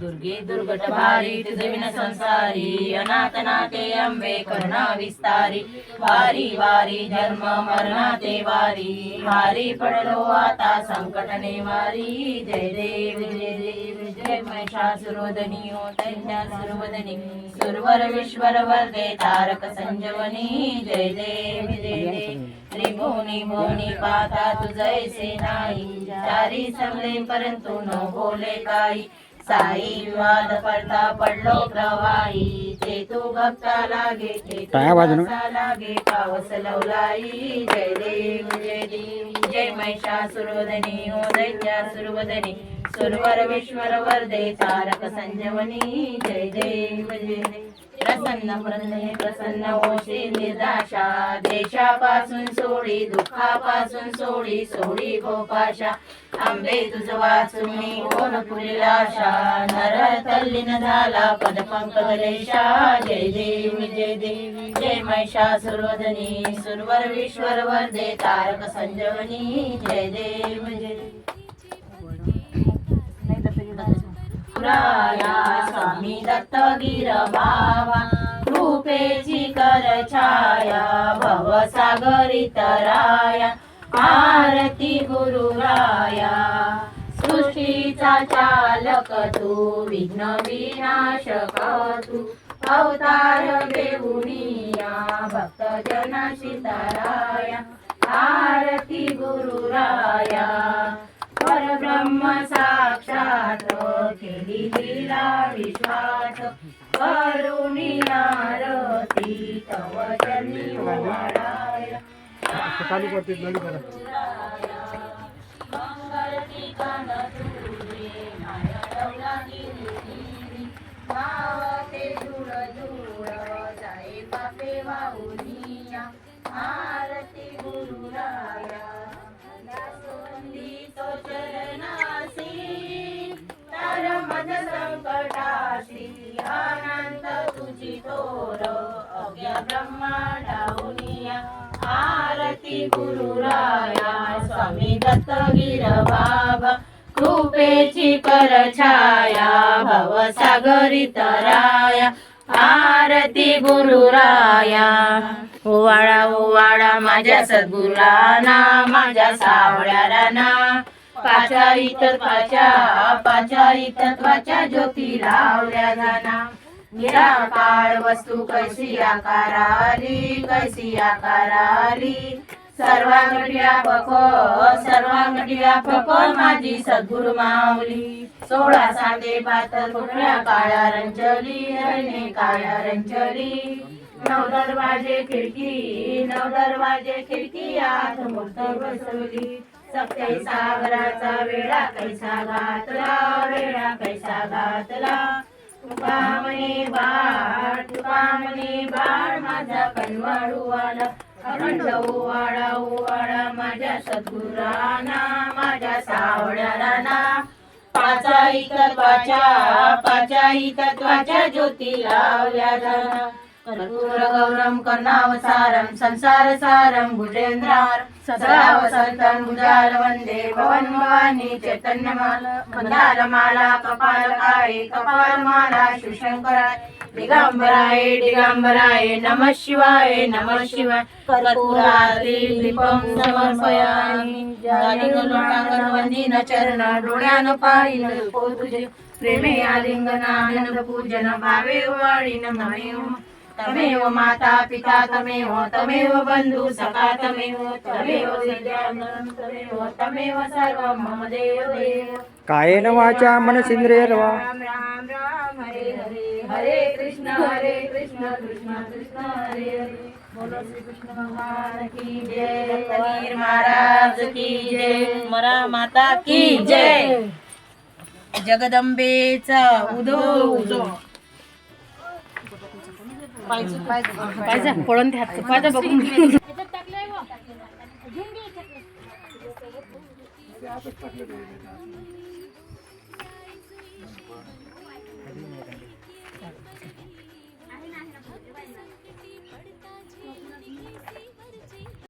दुर्गे दुर्गट भारी तुझविन संसारी अनाथ नाते अंबे करुणा विस्तारी वारी वारी जन्म मरणा ते वारी वारी पडलो आता संकटने वारी जय देव जय देव जय महिषासुरवदनी ओ हो, दैत्यासुरवदनी सुरवर विश्वर वर्दे तारक संजवनी जय देव जय देव त्रिभुवनी भुवनी पाता तुझैसे नाही चारी समले परंतु न बोले काही साई विवाद पडता पडलो प्रवाही. ते तू भक्ता लागे ते लागे पावस लवलाई. जय देव जय देव. जय महिषासुरवदनी ओ दैत्यासुरवदनी सुरवर विश्वर वरदे तारक संजवनी जय देव जय प्रसन्न प्रसन्न प्रसन्न होशी निर्दाशा. देशापासून सोडी दुःखापासून सोडी सोडी गोपाशा. आंबे तुझ वाचुनी मी कोण पुरीलाशा नर तल्लीन झाला पद पंकलेशा जय देव जय देव. जय महिषासुरवदनी सुरवर विश्वर वरदे तारक संजवनी. जय देव जय स्वामी दत्तगिर बाबा कृपेची कर छाया भवसागरी राया आरती गुरुराया। सृष्टीचा चालक तू विघ्न विनाशक तू अवतार देऊनिया भक्त जन सीताराया आरती गुरुराया। परब्रह्म साक्षात केली लीला विश्वास करुणी आरती तव चरणी ओवाळाय. मंगल ठिकाण तुझे माया धूळ धूळ जाय पापे वाहुनिया आरती गुरुरा तर संकटाशी आनंद तुझी तोर अज्ञा ब्रह्मांडाहुनिया आरती गुरुराया स्वामी दत्त गिर बाबा. कृपेची परछाया भवसागरी तराया आरती गुरुराया. ओवाळा ओवाळा माझ्या सद्गुराना माझ्या सावळ्या राना पाच्या इतत्वाच्या पाच्या ज्योती लावल्या जाना. निराकार वस्तू कैसी आकाराली कैसी आकाराली. सर्वांगडिया व्यापक सर्वांगडिया व्यापक माझी सद्गुरु माऊली. सोळा सांगे पातळ कुठल्या काळ्या रंजली रणे काळ्या रंजली. नऊ दरवाजे खिडकी नऊ दरवाजे खिडकी आत मूर्त बसवली. सत्य सागराचा वेळा कैसा घातला वेळा कैसा घातला तुका म्हणे बाळ तुका म्हणे बाळ माझा कनवाळ उवाडा अखंड उवाडा उवाडा माझ्या सद्गुराना माझ्या सावळ्या पाचाई तत्वाच्या पाचाई तत्वाच्या ज्योती लावल्या जाणार कर्पूर गौरम कर्णावसारम संसार सारम भुजेंद्रार सदा वसंतम भुजाल वंदे भवन भवानी चैतन्यमाल मंदार माला कपाल काळे कपाल माला शिवशंकराय दिगंबराय दिगंबराय नमः शिवाय नमः शिवाय। कर्पूराती दीपम समर्पयामि। जालिंग चरण डोळ्यान पाहिन तुझे प्रेमे आलिंगनानंद पूजन भावे वाळीन नमः तमेव माता पिता तमेव तमेव बंधू सखा तमेव तमेव तमेव तमेव सर्व मम देव देव। कायेन वाचा मनसेंद्रियर्वा राम राम राम हरे हरे हरे कृष्ण हरे कृष्ण कृष्ण कृष्ण हरे हरे। बोलो श्री कृष्ण भगवान की जय रत्नगीर महाराज की जय। मरा माता की जय। जगदंबेचा उदो उदो। पाहिजे. पळण ते हातचं पाहिजे बघून घेऊन